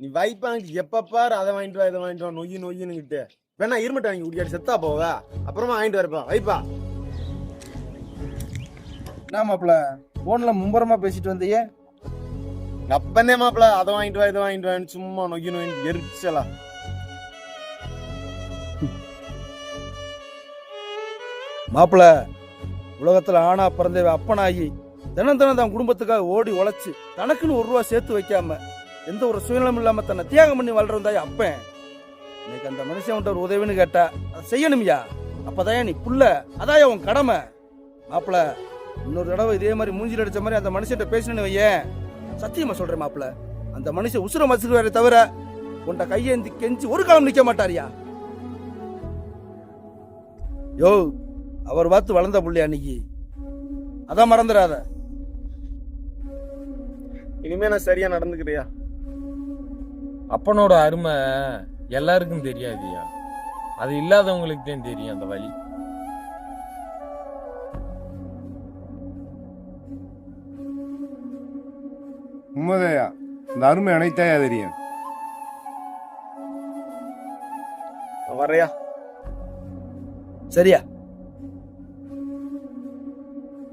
நீ வைப்பாங்க எப்ப பாரு அதை வாங்கிட்டு வா இதை வாங்கிட்டு வா நொய்யு நொய்யுன்னுகிட்டு. வேணா இருமட்டா நீங்க குடிக்காடி செத்தா போவ? அப்புறமா வாங்கிட்டு வரப்பா வைப்பா. என்ன மாப்பிள? போன்ல மும்பரமா பேசிட்டு வந்தியே? அப்பந்தே மாப்பிள அதை வாங்கிட்டு வா இதை வாங்கிட்டு வான்னு சும்மா நொய்யு நொய்யு எரிச்சலா. மாப்பிள உலகத்துல ஆணா பிறந்தவ அப்பனாகி தினம் தினம் தன் குடும்பத்துக்காக ஓடி உழைச்சு தனக்குன்னு ஒரு ரூபா சேர்த்து வைக்காம எந்த ஒரு சுயநலம் இல்லாம தன்னை தியாகம் பண்ணி வாழ்றதாய் அப்பேன். இன்னைக்கு அந்த மனுஷன் உன்ட்ட ஒரு உதவின்னு கேட்டா அதை செய்யணும்யா. அப்பதான் நீ புள்ள. அதாயா உன் கடமை. மாப்பிள இன்னொரு தடவை இதே மாதிரி மூஞ்சில் அடிச்ச மாதிரி அந்த மனுஷன்ட்ட பேசணும்னு வையேன். சத்தியமா சொல்றேன் மாப்பிள அந்த மனுஷன் உசுர மசுருவாரே தவிர உன்ட்ட கையேந்தி கெஞ்சி ஒரு காலம் நிக்க மாட்டாரியா? யோ அவர் பார்த்து வளர்ந்த புள்ளி அன்னைக்கு. அதான் மறந்துடாத இனிமே நான் சரியா நடந்துக்கிறியா? அப்பனோட அருமை எல்லாருக்கும் தெரியாதுயா? அது இல்லாதவங்களுக்கு தான் தெரியும் அந்த வழி உண்மைதையா? இந்த அருமை அனைத்தாயா தெரியும்? வரையா சரியா.